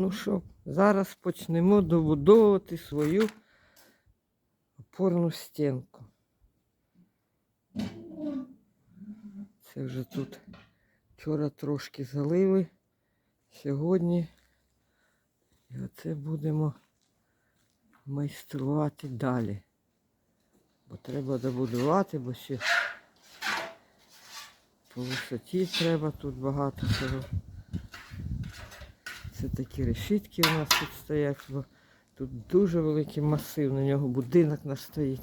Ну що, зараз почнемо добудовувати свою опорну стінку. Це вже тут вчора трошки залили, сьогодні. І оце будемо майструвати далі. Бо треба добудувати, бо ще по висоті треба тут багато всього. Це такі решітки у нас тут стоять, бо тут дуже великий масив, на нього будинок наш стоїть.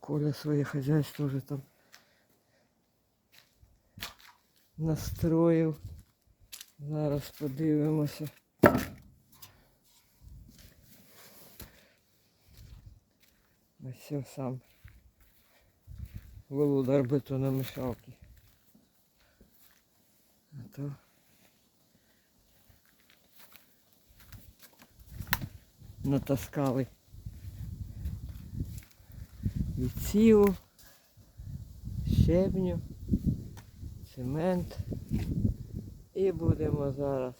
Коля своє хазяйство вже там настроїв. Зараз подивимося. Ось сам. Володар бетономішалки. А то натаскали відсіву, щебню, цемент. І будемо зараз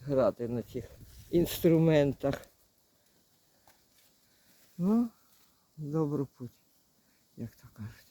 грати на цих інструментах. Ну, добру путь, як то кажуть.